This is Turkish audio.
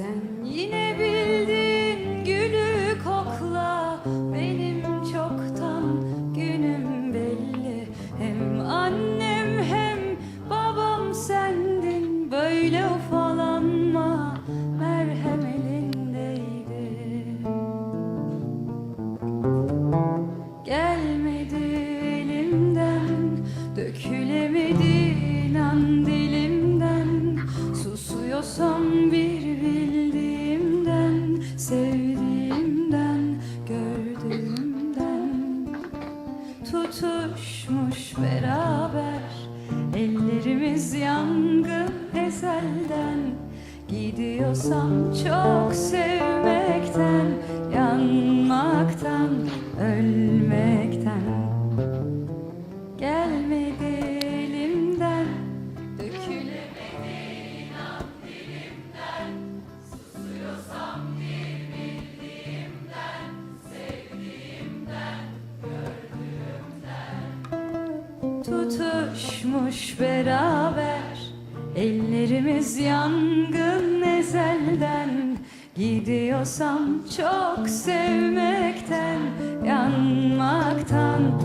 Sen. Yine Tutuşmuş beraber. Ellerimiz yangın ezelden. Gidiyorsam çok sevmekten Yanmaktan, ölmekten Tutuşmuş beraber. Ellerimiz yangın ezelden. Gidiyorsam çok sevmekten Yanmaktan,